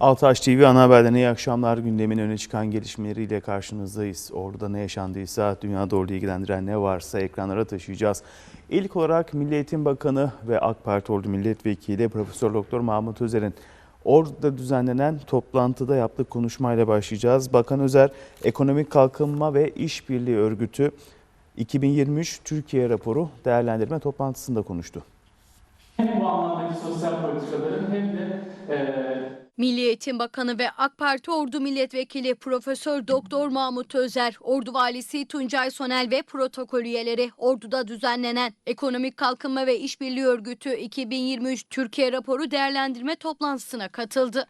Altaş TV ana haberden iyi akşamlar gündemin öne çıkan gelişmeleriyle karşınızdayız. Orada ne yaşandıysa dünyada orada ilgilendiren ne varsa ekranlara taşıyacağız. İlk olarak Milli Eğitim Bakanı ve AK Parti Ordu Milletvekili Profesör Doktor Mahmut Özer'in Ordu'da düzenlenen toplantıda yaptığı konuşmayla başlayacağız. Bakan Özer, Ekonomik Kalkınma ve İşbirliği Örgütü 2023 Türkiye raporu değerlendirme toplantısında konuştu. Hem bu anlamdaki sosyal politikaların hem de e, Milli Eğitim Bakanı ve AK Parti Ordu Milletvekili Profesör Doktor Mahmut Özer, Ordu Valisi Tuncay Sonel ve protokol üyeleri Ordu'da düzenlenen Ekonomik Kalkınma ve İşbirliği Örgütü 2023 Türkiye raporu değerlendirme toplantısına katıldı.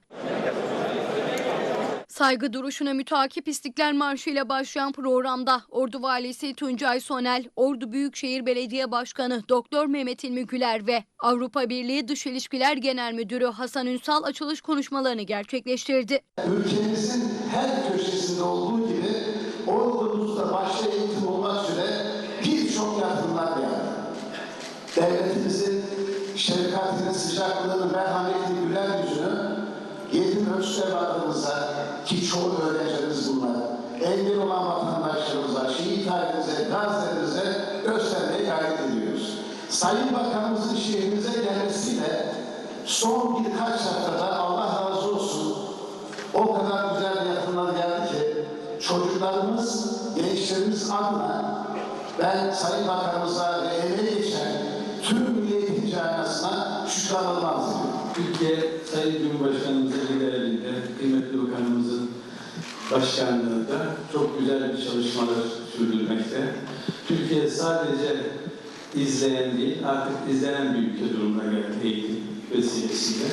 Saygı duruşuna mütakip İstiklal Marşı ile başlayan programda Ordu Valisi Tuncay Sonel, Ordu Büyükşehir Belediye Başkanı Doktor Mehmet İlmi Güler ve Avrupa Birliği Dış İlişkiler Genel Müdürü Hasan Ünsal açılış konuşmalarını gerçekleştirdi. ülkemizin her köşesinde olduğu gibi ordumuzda başta eğitim olmak üzere birçok yardımlar yaptı. Devletimizin şefkatini, sıcaklığını, merhametini, güler yüzünü yetim ölçü evladımıza ki çoğu öğrencimiz bunlar, engel olan vatandaşlarımıza, şehit ailemize, gazilerimize göstermeye gayret ediyoruz. Sayın Bakanımızın şehrimize gelmesiyle son birkaç haftada Allah razı olsun o kadar güzel yatırımlar geldi ki çocuklarımız, gençlerimiz adına ben Sayın Bakanımıza ve emeği geçen tüm Milli Eğitim Camiası'na ediyorum. Türkiye Sayın Cumhurbaşkanımızın liderliğinde, kıymetli bakanımızın başkanlığında çok güzel bir çalışmalar sürdürmekte. Türkiye sadece izleyen değil, artık izlenen bir ülke durumuna geldi eğitim vesilesiyle.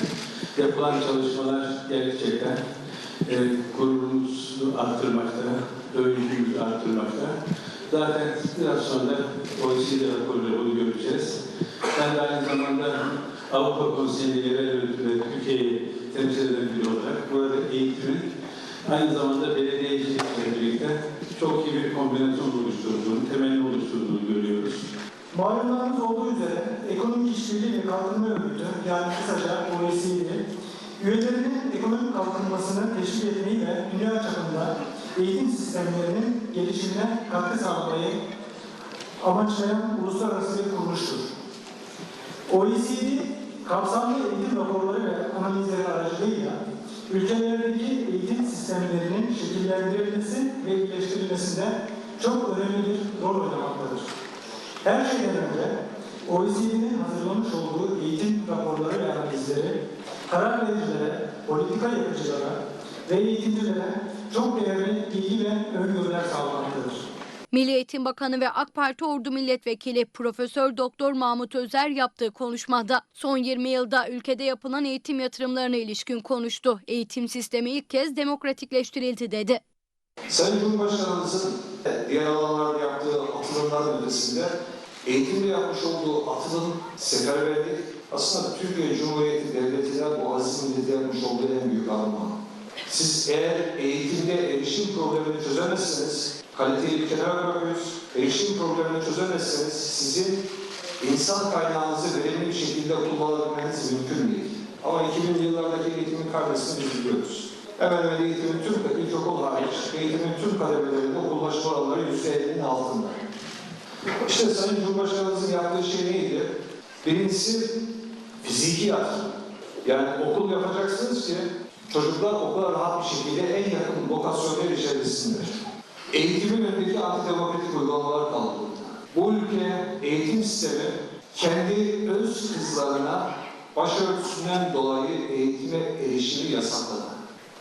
Yapılan çalışmalar gerçekten e, gururumuzu arttırmakta, övüncümüzü arttırmakta. Zaten biraz sonra OECD raporları bunu göreceğiz. Ben de aynı zamanda Avrupa Konseyi'nde yerel örgütü Türkiye'yi temsil eden biri olarak burada eğitimin aynı zamanda belediyecilikle birlikte çok iyi bir kombinasyon oluşturduğunu, temelini oluşturduğunu görüyoruz. Malumunuz olduğu üzere Ekonomik İşbirliği ve Kalkınma Örgütü yani kısaca OECD, üyelerinin ekonomik kalkınmasını teşvik etmeyi ve dünya çapında eğitim sistemlerinin gelişimine katkı sağlamayı amaçlayan uluslararası bir kuruluştur. OECD, kapsamlı eğitim raporları ve analizleri aracılığıyla ülkelerdeki eğitim sistemlerinin şekillendirilmesi ve iyileştirilmesinde çok önemli bir rol oynamaktadır. Her şeyden önce OECD'nin hazırlamış olduğu eğitim raporları ve analizleri karar vericilere, politika yapıcılara ve eğitimcilere çok değerli bilgi ve öngörüler sağlamaktadır. Milli Eğitim Bakanı ve AK Parti Ordu Milletvekili Profesör Doktor Mahmut Özer yaptığı konuşmada son 20 yılda ülkede yapılan eğitim yatırımlarına ilişkin konuştu. Eğitim sistemi ilk kez demokratikleştirildi dedi. Sayın Cumhurbaşkanımızın diğer alanlarda yaptığı atılımların ötesinde eğitimde yapmış olduğu atılım, seferberlik aslında Türkiye Cumhuriyeti Devleti'ne bu aziz millete yapmış olduğu en büyük armağan. Siz eğer eğitimde erişim problemini çözemezseniz, kaliteyi bir kenara bırakıyoruz, erişim problemini çözemezseniz sizin insan kaynağınızı verimli bir şekilde kullanabilmeniz mümkün değil. Ama 2000'li yıllardaki eğitimin karnesini biz biliyoruz. Hemen hemen eğitimin tüm, ilkokul hariç, eğitimin tüm kademelerinde okullaşma oranları %50'nin altında. İşte Sayın Cumhurbaşkanımızın yaptığı şey neydi? Birincisi fiziki yatırım. Yani okul yapacaksınız ki çocuklar okula rahat bir şekilde en yakın lokasyonlar içerisindedir. Eğitimin önündeki antidemokratik uygulamalar kaldırıldı. Bu ülke eğitim sistemi kendi öz kızlarına başörtüsünden dolayı eğitime erişimi yasakladı.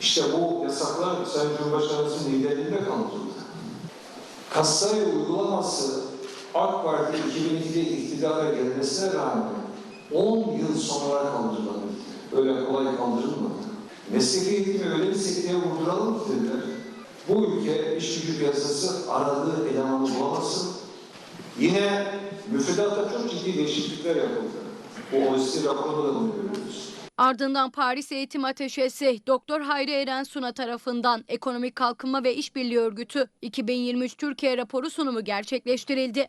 İşte bu yasaklar Sayın Cumhurbaşkanımızın liderliğinde kaldırıldı. Kassaya uygulaması AK Parti 2002'de iktidara gelmesine rağmen 10 yıl sonra kaldırılabildi. Öyle kolay kaldırılmadı. Meslek eğitimi öyle bir sekteye vurduralım dediler. Bu ülke iş gücü piyasası aradığı elemanı bulamasın. Yine müfredatta çok ciddi değişiklikler yapıldı. Bu OECD raporunda da bunu görüyoruz. Ardından Paris Eğitim Ateşesi Doktor Hayri Eren Suna tarafından Ekonomik Kalkınma ve İşbirliği Örgütü 2023 Türkiye raporu sunumu gerçekleştirildi.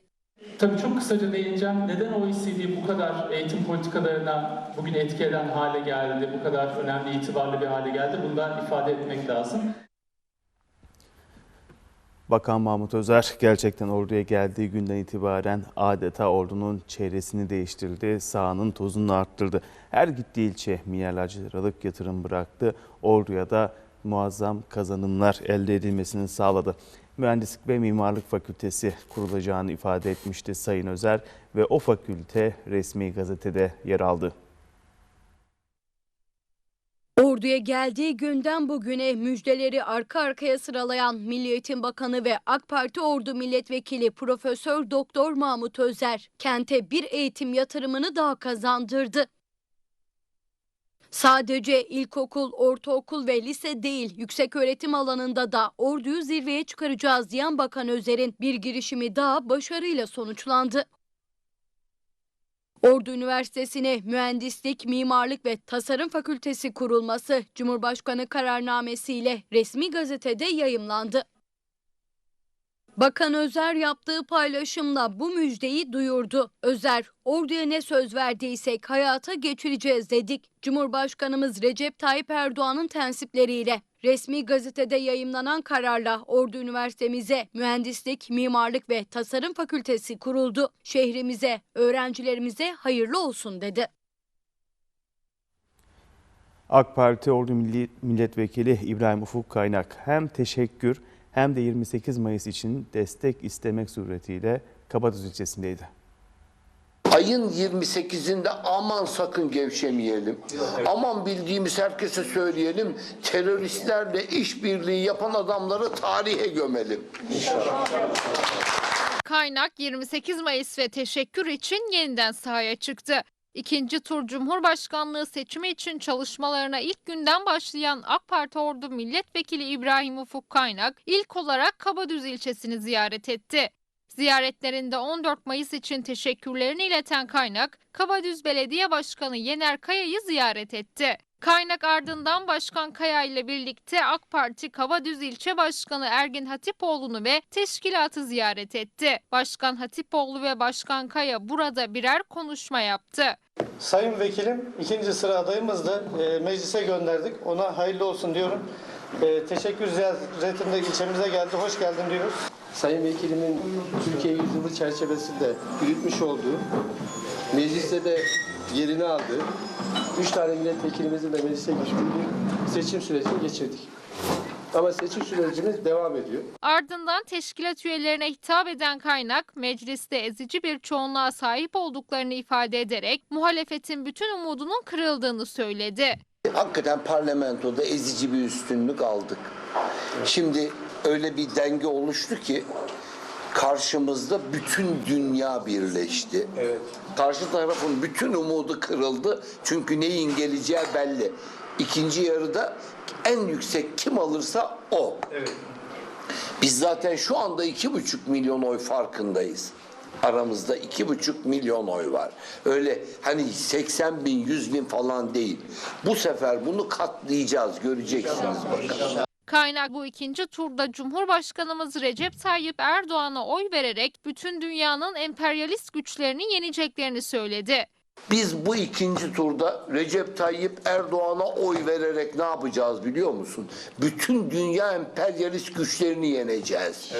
Tabii çok kısaca değineceğim. Neden OECD bu kadar eğitim politikalarına bugün etki eden hale geldi, bu kadar önemli, itibarlı bir hale geldi? Bunu da ifade etmek lazım. Bakan Mahmut Özer gerçekten orduya geldiği günden itibaren adeta ordunun çevresini değiştirdi, sahanın tozunu arttırdı. Her gittiği ilçe milyarlarca liralık yatırım bıraktı. Orduya da muazzam kazanımlar elde edilmesini sağladı. Mühendislik ve Mimarlık Fakültesi kurulacağını ifade etmişti Sayın Özer ve o fakülte resmi gazetede yer aldı. Orduya geldiği günden bugüne müjdeleri arka arkaya sıralayan Milli Eğitim Bakanı ve AK Parti Ordu Milletvekili Profesör Doktor Mahmut Özer kente bir eğitim yatırımını daha kazandırdı. Sadece ilkokul, ortaokul ve lise değil, yüksek öğretim alanında da orduyu zirveye çıkaracağız diyen Bakan Özer'in bir girişimi daha başarıyla sonuçlandı. Ordu Üniversitesi'ne Mühendislik, Mimarlık ve Tasarım Fakültesi kurulması Cumhurbaşkanı kararnamesiyle resmi gazetede yayımlandı. Bakan Özer yaptığı paylaşımla bu müjdeyi duyurdu. Özer, orduya ne söz verdiysek hayata geçireceğiz dedik. Cumhurbaşkanımız Recep Tayyip Erdoğan'ın tensipleriyle resmi gazetede yayımlanan kararla Ordu Üniversitemize Mühendislik, Mimarlık ve Tasarım Fakültesi kuruldu. Şehrimize, öğrencilerimize hayırlı olsun dedi. AK Parti Ordu Milli Milletvekili İbrahim Ufuk Kaynak hem teşekkür hem de 28 Mayıs için destek istemek suretiyle Kabadüz ilçesindeydi. Ayın 28'inde aman sakın gevşemeyelim. Aman bildiğimiz herkese söyleyelim. Teröristlerle işbirliği yapan adamları tarihe gömelim. Kaynak 28 Mayıs ve teşekkür için yeniden sahaya çıktı. İkinci tur Cumhurbaşkanlığı seçimi için çalışmalarına ilk günden başlayan AK Parti Ordu Milletvekili İbrahim Ufuk Kaynak ilk olarak Kabadüz ilçesini ziyaret etti. Ziyaretlerinde 14 Mayıs için teşekkürlerini ileten Kaynak, Kabadüz Belediye Başkanı Yener Kaya'yı ziyaret etti. Kaynak ardından Başkan Kaya ile birlikte AK Parti Kabadüz İlçe Başkanı Ergin Hatipoğlu'nu ve teşkilatı ziyaret etti. Başkan Hatipoğlu ve Başkan Kaya burada birer konuşma yaptı. Sayın Vekilim ikinci sıra adayımızdı. E, meclise gönderdik. Ona hayırlı olsun diyorum. E, teşekkür ziyaretinde ilçemize geldi. Hoş geldin diyoruz. Sayın Vekilimin Türkiye Yüzyılı çerçevesinde yürütmüş olduğu, mecliste de yerini aldığı, üç tane milletvekilimizin de meclise güçlüğü seçim sürecini geçirdik. Ama seçim sürecimiz devam ediyor. Ardından teşkilat üyelerine hitap eden kaynak mecliste ezici bir çoğunluğa sahip olduklarını ifade ederek muhalefetin bütün umudunun kırıldığını söyledi. Hakikaten parlamentoda ezici bir üstünlük aldık. Şimdi öyle bir denge oluştu ki karşımızda bütün dünya birleşti. Karşı tarafın bütün umudu kırıldı. Çünkü neyin geleceği belli. İkinci yarıda en yüksek kim alırsa o. Biz zaten şu anda iki buçuk milyon oy farkındayız. Aramızda iki buçuk milyon oy var. Öyle hani 80 bin, 100 bin falan değil. Bu sefer bunu katlayacağız, göreceksiniz bakalım. Kaynak bu ikinci turda Cumhurbaşkanımız Recep Tayyip Erdoğan'a oy vererek bütün dünyanın emperyalist güçlerini yeneceklerini söyledi. Biz bu ikinci turda Recep Tayyip Erdoğan'a oy vererek ne yapacağız biliyor musun? Bütün dünya emperyalist güçlerini yeneceğiz.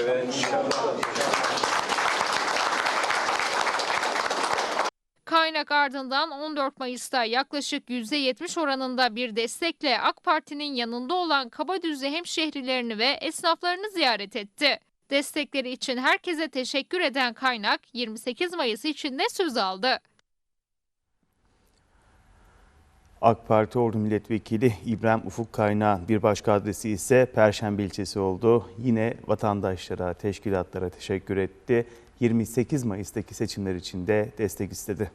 Kaynak ardından 14 Mayıs'ta yaklaşık %70 oranında bir destekle AK Parti'nin yanında olan Kabadüz'ü hemşehrilerini ve esnaflarını ziyaret etti. Destekleri için herkese teşekkür eden Kaynak 28 Mayıs için de söz aldı. AK Parti Ordu Milletvekili İbrahim Ufuk Kaynağı bir başka adresi ise Perşembe ilçesi oldu. Yine vatandaşlara, teşkilatlara teşekkür etti. 28 Mayıs'taki seçimler için de destek istedi.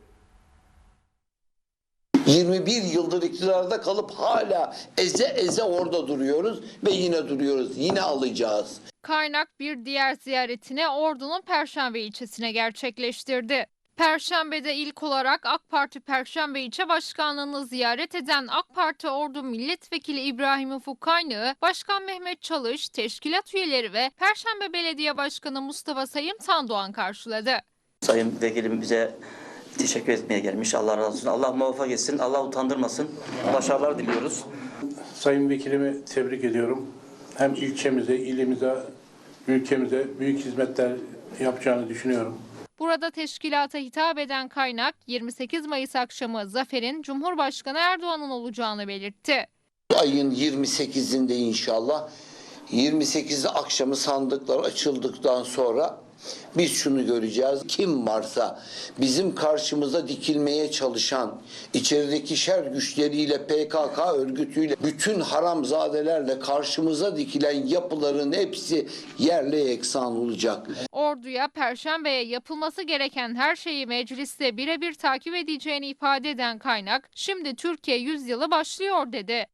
21 yıldır iktidarda kalıp hala eze eze orada duruyoruz ve yine duruyoruz. Yine alacağız. Kaynak bir diğer ziyaretini Ordu'nun Perşembe ilçesine gerçekleştirdi. Perşembe'de ilk olarak AK Parti Perşembe İlçe Başkanlığı'nı ziyaret eden AK Parti Ordu Milletvekili İbrahim Ufuk Kaynağı, Başkan Mehmet Çalış, teşkilat üyeleri ve Perşembe Belediye Başkanı Mustafa Sayım Tandoğan karşıladı. Sayın Vekilim bize teşekkür etmeye gelmiş. Allah razı olsun. Allah muvaffak etsin. Allah utandırmasın. Başarılar diliyoruz. Sayın Vekilimi tebrik ediyorum. Hem ilçemize, ilimize, ülkemize büyük hizmetler yapacağını düşünüyorum. Burada teşkilata hitap eden kaynak 28 Mayıs akşamı zaferin Cumhurbaşkanı Erdoğan'ın olacağını belirtti. Ayın 28'inde inşallah 28'de akşamı sandıklar açıldıktan sonra biz şunu göreceğiz. Kim varsa bizim karşımıza dikilmeye çalışan içerideki şer güçleriyle PKK örgütüyle bütün haramzadelerle karşımıza dikilen yapıların hepsi yerle yeksan olacak. Orduya Perşembe'ye yapılması gereken her şeyi mecliste birebir takip edeceğini ifade eden kaynak, şimdi Türkiye yüzyılı başlıyor dedi.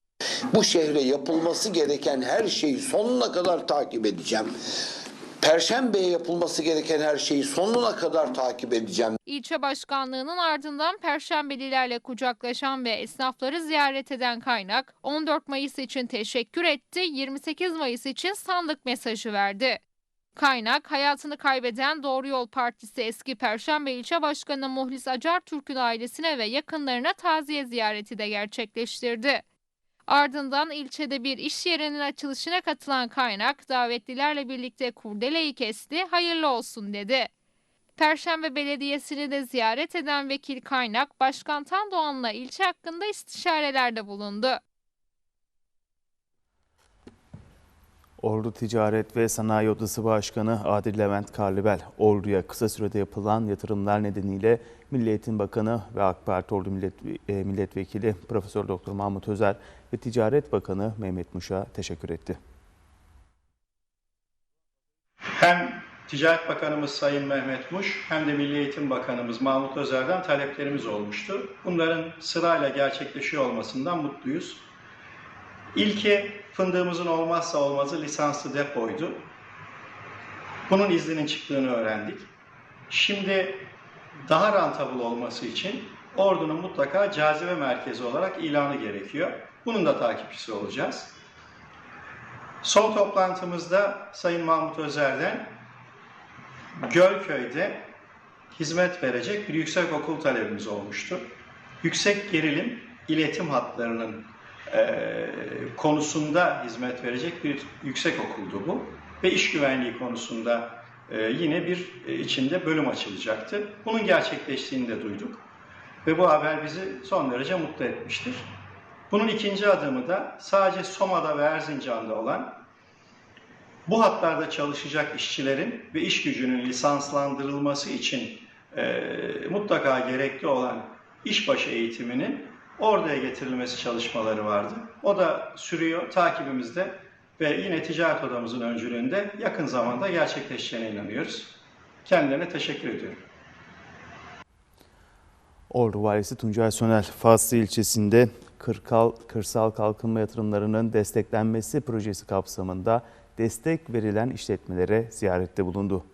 Bu şehre yapılması gereken her şeyi sonuna kadar takip edeceğim. Perşembeye yapılması gereken her şeyi sonuna kadar takip edeceğim. İlçe başkanlığının ardından Perşembelilerle kucaklaşan ve esnafları ziyaret eden kaynak 14 Mayıs için teşekkür etti, 28 Mayıs için sandık mesajı verdi. Kaynak hayatını kaybeden Doğru Yol Partisi eski Perşembe İlçe Başkanı Muhlis Acar Türk'ün ailesine ve yakınlarına taziye ziyareti de gerçekleştirdi. Ardından ilçede bir iş yerinin açılışına katılan kaynak davetlilerle birlikte kurdeleyi kesti, hayırlı olsun dedi. Perşembe Belediyesi'ni de ziyaret eden vekil kaynak Başkan Tandoğan'la ilçe hakkında istişarelerde bulundu. Ordu Ticaret ve Sanayi Odası Başkanı Adil Levent Karlıbel, Ordu'ya kısa sürede yapılan yatırımlar nedeniyle Milli Eğitim Bakanı ve AK Parti Ordu e, Milletvekili Profesör Doktor Mahmut Özer ve Ticaret Bakanı Mehmet Muş'a teşekkür etti. Hem Ticaret Bakanımız Sayın Mehmet Muş hem de Milli Eğitim Bakanımız Mahmut Özer'den taleplerimiz olmuştu. Bunların sırayla gerçekleşiyor olmasından mutluyuz. İlki fındığımızın olmazsa olmazı lisanslı depoydu. Bunun izninin çıktığını öğrendik. Şimdi daha rantabıl olması için Ordu'nun mutlaka cazibe merkezi olarak ilanı gerekiyor. Bunun da takipçisi olacağız. Son toplantımızda Sayın Mahmut Özer'den Gölköy'de hizmet verecek bir yüksek okul talebimiz olmuştu. Yüksek gerilim iletim hatlarının konusunda hizmet verecek bir yüksek okuldu bu. Ve iş güvenliği konusunda e, yine bir e, içinde bölüm açılacaktı. Bunun gerçekleştiğini de duyduk. Ve bu haber bizi son derece mutlu etmiştir. Bunun ikinci adımı da sadece Soma'da ve Erzincan'da olan bu hatlarda çalışacak işçilerin ve iş gücünün lisanslandırılması için e, mutlaka gerekli olan işbaşı eğitiminin oraya getirilmesi çalışmaları vardı. O da sürüyor takibimizde ve yine ticaret odamızın öncülüğünde yakın zamanda gerçekleşeceğine inanıyoruz. Kendilerine teşekkür ediyorum. Ordu Valisi Tuncay Sönel, Faslı ilçesinde kırkal, kırsal kalkınma yatırımlarının desteklenmesi projesi kapsamında destek verilen işletmelere ziyarette bulundu.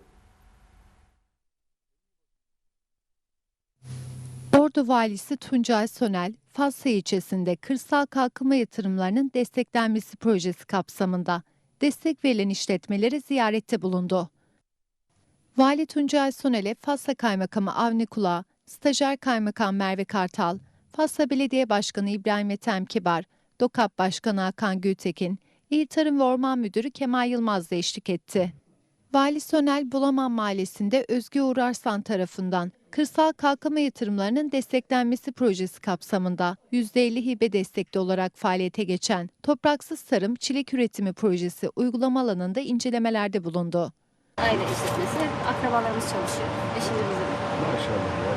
Ordu Valisi Tuncay Sönel, Faslı ilçesinde kırsal kalkınma yatırımlarının desteklenmesi projesi kapsamında destek verilen işletmelere ziyarette bulundu. Vali Tuncay Sönel'e Fasla Kaymakamı Avni Kulağı, Stajyer Kaymakam Merve Kartal, Fasla Belediye Başkanı İbrahim Ethem Kibar, DOKAP Başkanı Hakan Gültekin, İl Tarım ve Orman Müdürü Kemal Yılmaz da eşlik etti. Vali Sönel Bulaman Mahallesi'nde Özgü Uğrarslan tarafından kırsal kalkınma yatırımlarının desteklenmesi projesi kapsamında %50 hibe destekli olarak faaliyete geçen Topraksız Tarım Çilek Üretimi Projesi uygulama alanında incelemelerde bulundu. Aile işletmesi, akrabalarımız çalışıyor. Eşimiz bizim. Maşallah ya.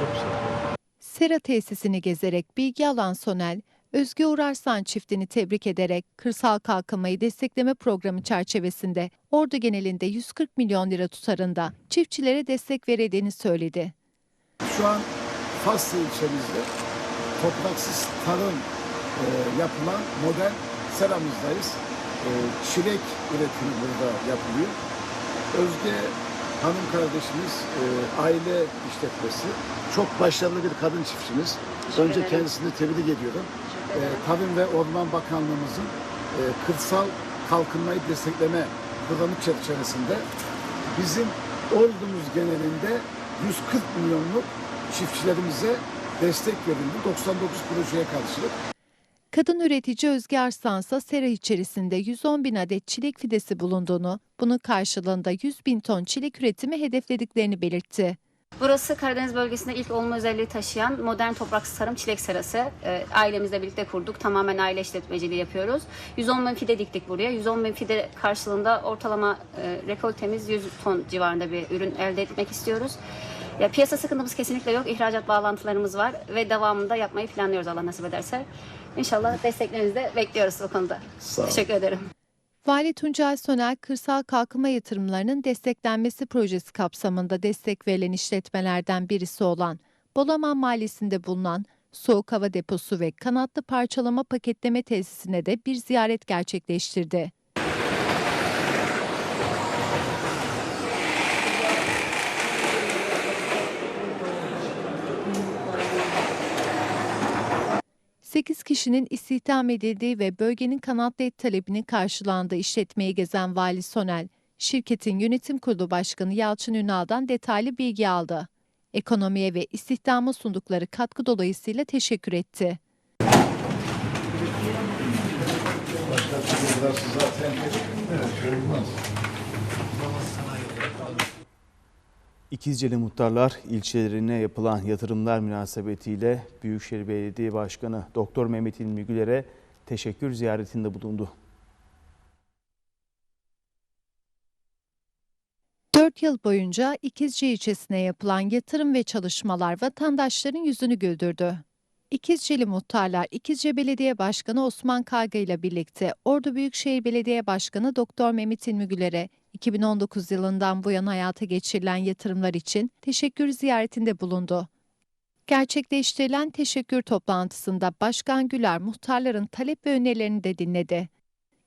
Çok güzel. Sera tesisini gezerek bilgi alan Sonel, Özgü Uğrarslan çiftini tebrik ederek kırsal kalkınmayı destekleme programı çerçevesinde Ordu genelinde 140 milyon lira tutarında çiftçilere destek verildiğini söyledi. Şu an Faslı ilçemizde topraksız tarım e, yapılan model seramızdayız. E, çilek üretimi burada yapılıyor. Özge hanım kardeşimiz e, aile işletmesi. Çok başarılı bir kadın çiftçimiz. Önce kendisini tebrik ediyorum. E, Tarım ve Orman Bakanlığımızın e, kırsal kalkınmayı destekleme programı çerçevesinde bizim ordumuz genelinde 140 milyonluk çiftçilerimize destek verildi 99 projeye karşılık. Kadın üretici Özge Arslansa sera içerisinde 110 bin adet çilek fidesi bulunduğunu, bunun karşılığında 100 bin ton çilek üretimi hedeflediklerini belirtti. Burası Karadeniz bölgesinde ilk olma özelliği taşıyan modern topraksız tarım çilek serası. Ee, ailemizle birlikte kurduk. Tamamen aile işletmeciliği yapıyoruz. 110 bin fide diktik buraya. 110 bin fide karşılığında ortalama e, rekoltemiz 100 ton civarında bir ürün elde etmek istiyoruz. Ya, piyasa sıkıntımız kesinlikle yok. İhracat bağlantılarımız var ve devamında yapmayı planlıyoruz Allah nasip ederse. İnşallah desteklerinizi de bekliyoruz bu konuda. Teşekkür ederim. Vali Tuncay Sönel, kırsal kalkınma yatırımlarının desteklenmesi projesi kapsamında destek verilen işletmelerden birisi olan Bolaman Mahallesi'nde bulunan soğuk hava deposu ve kanatlı parçalama paketleme tesisine de bir ziyaret gerçekleştirdi. Sekiz kişinin istihdam edildiği ve bölgenin kanatlı et talebinin karşılandığı işletmeyi gezen Vali Sonel, şirketin yönetim kurulu başkanı Yalçın Ünal'dan detaylı bilgi aldı. Ekonomiye ve istihdama sundukları katkı dolayısıyla teşekkür etti. İkizceli Muhtarlar ilçelerine yapılan yatırımlar münasebetiyle Büyükşehir Belediye Başkanı Doktor Mehmet İlmi teşekkür ziyaretinde bulundu. 4 yıl boyunca İkizce ilçesine yapılan yatırım ve çalışmalar vatandaşların yüzünü güldürdü. İkizceli muhtarlar İkizce Belediye Başkanı Osman Karga ile birlikte Ordu Büyükşehir Belediye Başkanı Doktor Mehmet İlmi Güler'e 2019 yılından bu yana hayata geçirilen yatırımlar için teşekkür ziyaretinde bulundu. Gerçekleştirilen teşekkür toplantısında Başkan Güler muhtarların talep ve önerilerini de dinledi.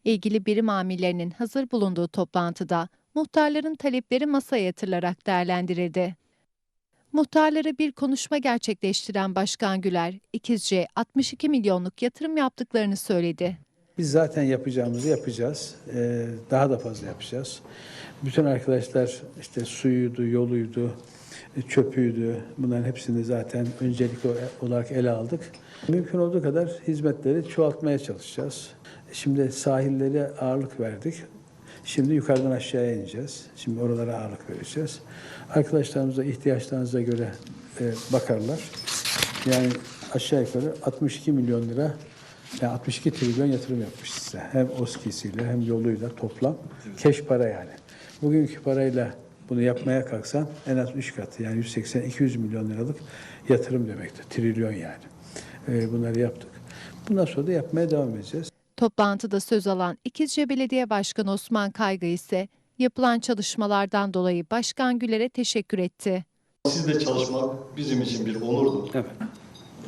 İlgili birim amirlerinin hazır bulunduğu toplantıda muhtarların talepleri masaya yatırılarak değerlendirildi. Muhtarlara bir konuşma gerçekleştiren Başkan Güler, İkizce 62 milyonluk yatırım yaptıklarını söyledi. Biz zaten yapacağımızı yapacağız. Ee, daha da fazla yapacağız. Bütün arkadaşlar işte suyuydu, yoluydu, çöpüydü. Bunların hepsini zaten öncelik olarak ele aldık. Mümkün olduğu kadar hizmetleri çoğaltmaya çalışacağız. Şimdi sahillere ağırlık verdik. Şimdi yukarıdan aşağıya ineceğiz. Şimdi oralara ağırlık vereceğiz. Arkadaşlarımıza ihtiyaçlarınıza göre e, bakarlar. Yani aşağı yukarı 62 milyon lira, yani 62 trilyon yatırım yapmış size. Hem OSKİ'siyle hem yoluyla toplam. Keş para yani. Bugünkü parayla bunu yapmaya kalksan en az 3 katı yani 180-200 milyon liralık yatırım demektir. Trilyon yani. E, bunları yaptık. Bundan sonra da yapmaya devam edeceğiz. Toplantıda söz alan İkizce Belediye Başkanı Osman Kaygı ise yapılan çalışmalardan dolayı Başkan Güler'e teşekkür etti. Sizle çalışmak bizim için bir onurdu. Evet.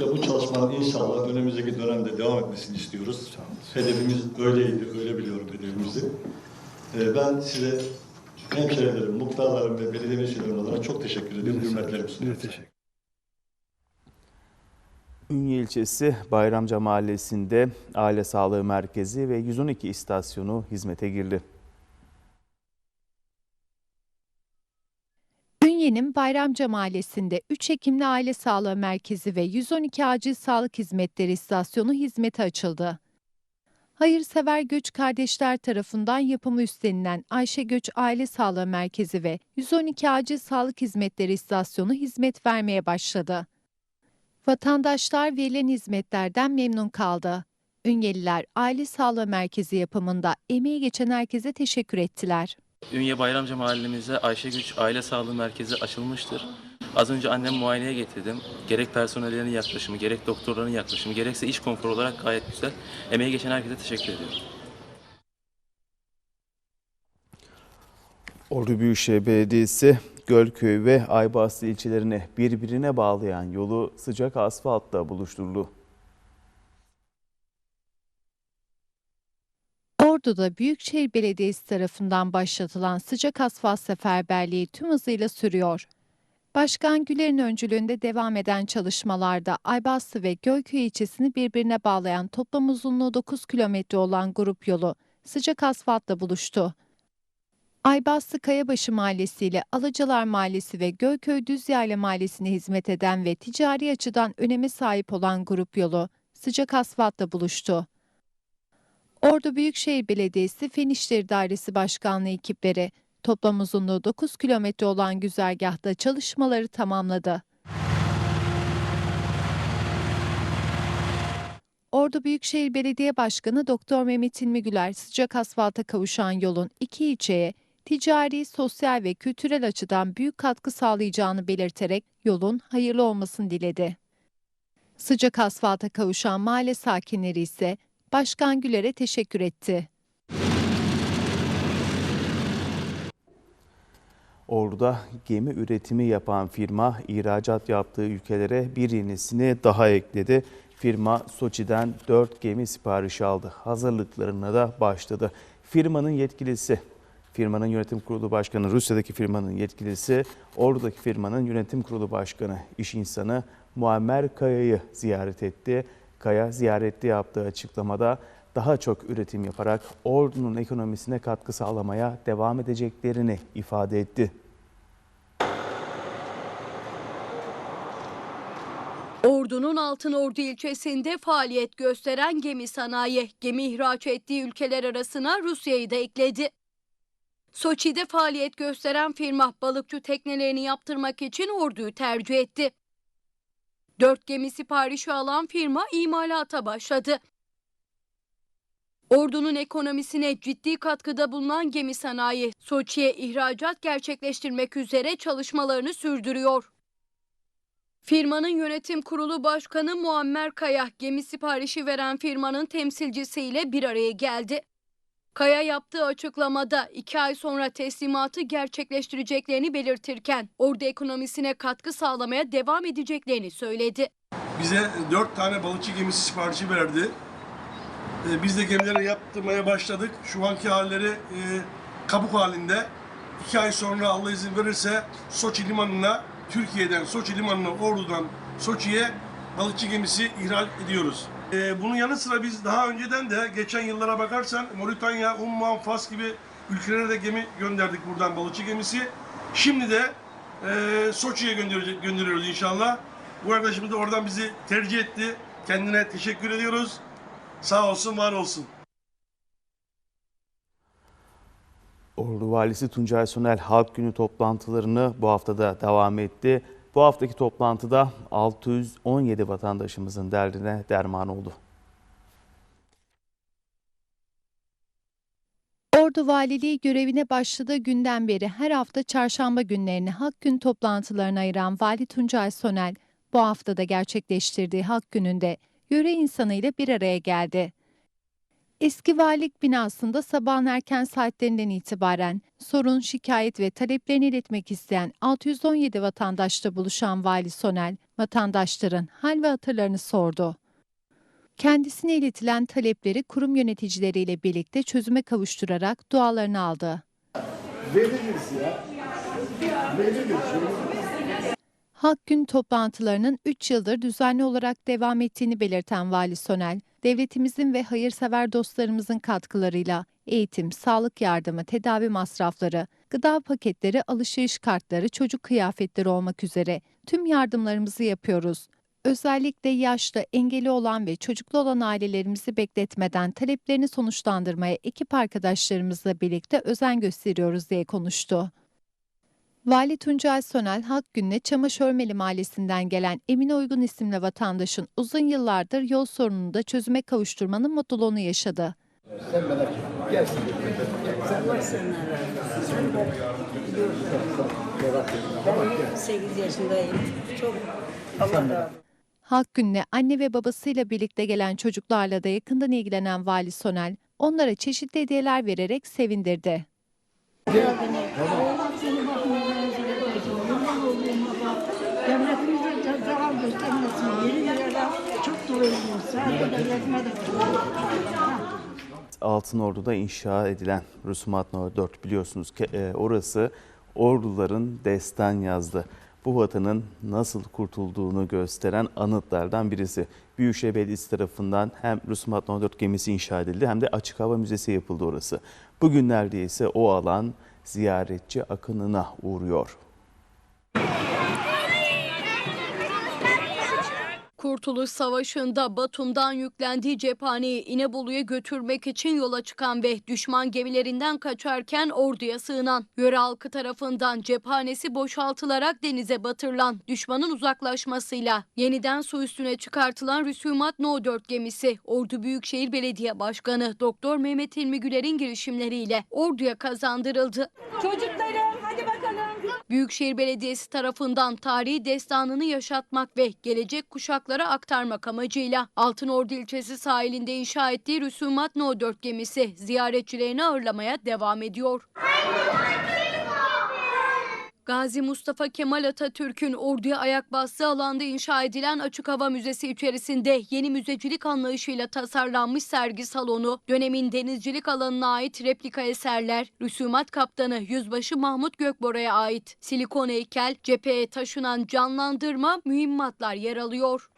Ve bu çalışmanın inşallah önümüzdeki dönemde devam etmesini istiyoruz. Hedefimiz öyleydi, öyle biliyorum hedefimizi. Ee, ben size hemşehrilerim, muhtarlarım ve belediye meclislerim adına çok teşekkür ediyorum. Hürmetlerimi sunuyorum. Ünye ilçesi Bayramca Mahallesi'nde aile sağlığı merkezi ve 112 istasyonu hizmete girdi. Ünye'nin Bayramca Mahallesi'nde 3 Ekimli Aile Sağlığı Merkezi ve 112 Acil Sağlık Hizmetleri istasyonu hizmete açıldı. Hayırsever Göç Kardeşler tarafından yapımı üstlenilen Ayşe Göç Aile Sağlığı Merkezi ve 112 Acil Sağlık Hizmetleri istasyonu hizmet vermeye başladı. Vatandaşlar verilen hizmetlerden memnun kaldı. Ünyeliler Aile Sağlığı Merkezi yapımında emeği geçen herkese teşekkür ettiler. Ünye Bayramca mahallemizde Ayşe Güç Aile Sağlığı Merkezi açılmıştır. Az önce annem muayeneye getirdim. Gerek personellerin yaklaşımı, gerek doktorların yaklaşımı, gerekse iş konforu olarak gayet güzel. Emeği geçen herkese teşekkür ediyorum. Ordu Büyükşehir Belediyesi Gölköy ve Aybastı ilçelerini birbirine bağlayan yolu sıcak asfaltla buluşturdu. Ordu'da Büyükşehir Belediyesi tarafından başlatılan sıcak asfalt seferberliği tüm hızıyla sürüyor. Başkan Güler'in öncülüğünde devam eden çalışmalarda Aybastı ve Gölköy ilçesini birbirine bağlayan toplam uzunluğu 9 kilometre olan grup yolu sıcak asfaltla buluştu. Aybastı Kayabaşı Mahallesi ile Alacalar Mahallesi ve Gölköy Düzyayla Mahallesi'ne hizmet eden ve ticari açıdan öneme sahip olan grup yolu sıcak asfaltla buluştu. Ordu Büyükşehir Belediyesi Fen İşleri Dairesi Başkanlığı ekipleri toplam uzunluğu 9 kilometre olan güzergahta çalışmaları tamamladı. Ordu Büyükşehir Belediye Başkanı Doktor Mehmet İlmi Güler sıcak asfalta kavuşan yolun iki ilçeye ticari, sosyal ve kültürel açıdan büyük katkı sağlayacağını belirterek yolun hayırlı olmasını diledi. Sıcak asfalta kavuşan mahalle sakinleri ise Başkan Güler'e teşekkür etti. Orada gemi üretimi yapan firma ihracat yaptığı ülkelere bir yenisini daha ekledi. Firma Soçi'den 4 gemi siparişi aldı. Hazırlıklarına da başladı. Firmanın yetkilisi, firmanın yönetim kurulu başkanı, Rusya'daki firmanın yetkilisi, oradaki firmanın yönetim kurulu başkanı, iş insanı Muammer Kaya'yı ziyaret etti. Kaya ziyarette yaptığı açıklamada daha çok üretim yaparak ordunun ekonomisine katkı sağlamaya devam edeceklerini ifade etti. Ordu'nun Altınordu ilçesinde faaliyet gösteren gemi sanayi, gemi ihraç ettiği ülkeler arasına Rusya'yı da ekledi. Soçi'de faaliyet gösteren firma balıkçı teknelerini yaptırmak için Ordu'yu tercih etti. Dört gemi siparişi alan firma imalata başladı. Ordunun ekonomisine ciddi katkıda bulunan gemi sanayi, Soçi'ye ihracat gerçekleştirmek üzere çalışmalarını sürdürüyor. Firmanın yönetim kurulu başkanı Muammer Kaya gemi siparişi veren firmanın temsilcisiyle bir araya geldi. Kaya yaptığı açıklamada iki ay sonra teslimatı gerçekleştireceklerini belirtirken ordu ekonomisine katkı sağlamaya devam edeceklerini söyledi. Bize dört tane balıkçı gemisi siparişi verdi. Ee, Biz de gemileri yaptırmaya başladık. Şu anki halleri e, kabuk halinde. İki ay sonra Allah izin verirse Soçi limanına, Türkiye'den Soçi limanına, Ordu'dan Soçi'ye balıkçı gemisi ihral ediyoruz. Ee, Bunun yanı sıra biz daha önceden de geçen yıllara bakarsan Moritanya, Umman, Fas gibi ülkelere de gemi gönderdik buradan balıkçı gemisi. Şimdi de e, Soçi'ye gönderiyoruz inşallah. Bu arkadaşımız da oradan bizi tercih etti. Kendine teşekkür ediyoruz. Sağ olsun, var olsun. Ordu Valisi Tuncay Sonel Halk Günü toplantılarını bu haftada devam etti. Bu haftaki toplantıda 617 vatandaşımızın derdine derman oldu. Ordu Valiliği görevine başladığı günden beri her hafta çarşamba günlerini Halk Gün toplantılarına ayıran Vali Tuncay Sonel, bu haftada gerçekleştirdiği Halk Günü'nde yöre insanıyla bir araya geldi. Eski valilik binasında sabahın erken saatlerinden itibaren sorun, şikayet ve taleplerini iletmek isteyen 617 vatandaşla buluşan Vali Sonel, vatandaşların hal ve hatırlarını sordu. Kendisine iletilen talepleri kurum yöneticileriyle birlikte çözüme kavuşturarak dualarını aldı. Veririz ya. Veririz. Halk gün toplantılarının 3 yıldır düzenli olarak devam ettiğini belirten Vali Sonel, devletimizin ve hayırsever dostlarımızın katkılarıyla eğitim, sağlık yardımı, tedavi masrafları, gıda paketleri, alışveriş kartları, çocuk kıyafetleri olmak üzere tüm yardımlarımızı yapıyoruz. Özellikle yaşlı, engeli olan ve çocuklu olan ailelerimizi bekletmeden taleplerini sonuçlandırmaya ekip arkadaşlarımızla birlikte özen gösteriyoruz diye konuştu. Vali Tuncay Sonel Halk Günü'ne Çamaşörmeli Mahallesi'nden gelen Emine Uygun isimli vatandaşın uzun yıllardır yol sorununu da çözüme kavuşturmanın mutluluğunu yaşadı. Sen merak etme. Gelsin. Sen varsın. Ben 8 yaşındayım. Çok Allah razı olsun. Halk Günü'ne anne ve babasıyla birlikte gelen çocuklarla da yakından ilgilenen Vali Sonel, onlara çeşitli hediyeler vererek sevindirdi. Devletimize Altınordu'da inşa edilen Rusumat No 4 biliyorsunuz ki e, orası orduların destan yazdı. Bu vatanın nasıl kurtulduğunu gösteren anıtlardan birisi. Büyükşehir Belediyesi tarafından hem Rusumat No 4 gemisi inşa edildi hem de açık hava müzesi yapıldı orası. Bugünlerde ise o alan ziyaretçi akınına uğruyor. Kurtuluş Savaşı'nda Batum'dan yüklendiği cephaneyi İnebolu'ya götürmek için yola çıkan ve düşman gemilerinden kaçarken orduya sığınan, yöre halkı tarafından cephanesi boşaltılarak denize batırılan düşmanın uzaklaşmasıyla yeniden su üstüne çıkartılan Rüsumat No 4 gemisi Ordu Büyükşehir Belediye Başkanı Doktor Mehmet Hilmi Güler'in girişimleriyle orduya kazandırıldı. Çocuklarım hadi bakalım. Büyükşehir Belediyesi tarafından tarihi destanını yaşatmak ve gelecek kuşaklara aktarmak amacıyla Altınordu ilçesi sahilinde inşa ettiği Rüsumat No 4 gemisi ziyaretçilerini ağırlamaya devam ediyor. Gazi Mustafa Kemal Atatürk'ün orduya ayak bastığı alanda inşa edilen açık hava müzesi içerisinde yeni müzecilik anlayışıyla tasarlanmış sergi salonu, dönemin denizcilik alanına ait replika eserler, Rüsumat Kaptanı Yüzbaşı Mahmut Gökbora'ya ait silikon heykel, cepheye taşınan canlandırma mühimmatlar yer alıyor.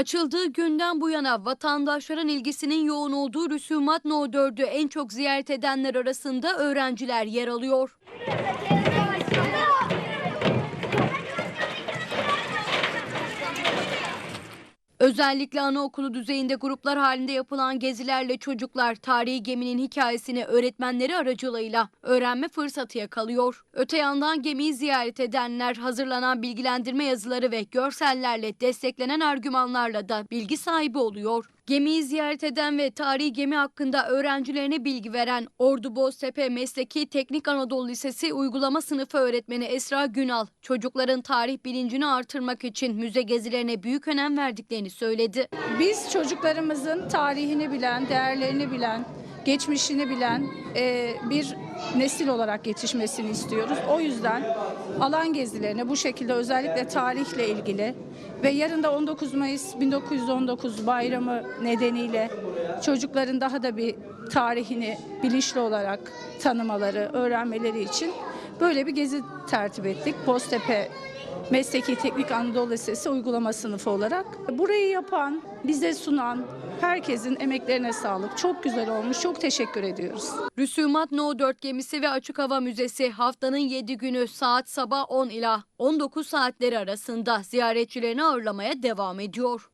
Açıldığı günden bu yana vatandaşların ilgisinin yoğun olduğu Rüsumat No 4'ü en çok ziyaret edenler arasında öğrenciler yer alıyor. Özellikle anaokulu düzeyinde gruplar halinde yapılan gezilerle çocuklar tarihi geminin hikayesini öğretmenleri aracılığıyla öğrenme fırsatı yakalıyor. Öte yandan gemiyi ziyaret edenler hazırlanan bilgilendirme yazıları ve görsellerle desteklenen argümanlarla da bilgi sahibi oluyor. Gemiyi ziyaret eden ve tarihi gemi hakkında öğrencilerine bilgi veren Ordu Boztepe Mesleki Teknik Anadolu Lisesi uygulama sınıfı öğretmeni Esra Günal, çocukların tarih bilincini artırmak için müze gezilerine büyük önem verdiklerini söyledi. Biz çocuklarımızın tarihini bilen, değerlerini bilen, geçmişini bilen e, bir nesil olarak yetişmesini istiyoruz. O yüzden alan gezilerine bu şekilde özellikle tarihle ilgili ve yarın da 19 Mayıs 1919 bayramı nedeniyle çocukların daha da bir tarihini bilinçli olarak tanımaları, öğrenmeleri için böyle bir gezi tertip ettik. Boztepe Mesleki Teknik Anadolu Lisesi uygulama sınıfı olarak. Burayı yapan, bize sunan herkesin emeklerine sağlık. Çok güzel olmuş. Çok teşekkür ediyoruz. Rüsumat No 4 gemisi ve açık hava müzesi haftanın 7 günü saat sabah 10 ila 19 saatleri arasında ziyaretçilerini ağırlamaya devam ediyor.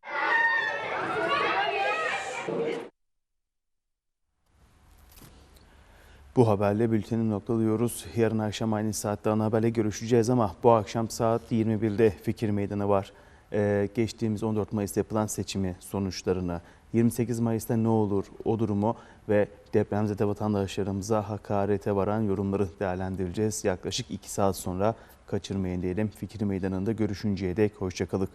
Bu haberle bülteni noktalıyoruz. Yarın akşam aynı saatte ana haberle görüşeceğiz ama bu akşam saat 21'de fikir meydanı var. Ee, geçtiğimiz 14 Mayıs'ta yapılan seçimi sonuçlarını, 28 Mayıs'ta ne olur o durumu ve depremzede vatandaşlarımıza hakarete varan yorumları değerlendireceğiz. Yaklaşık 2 saat sonra kaçırmayın diyelim. Fikir meydanında görüşünceye dek hoşçakalın.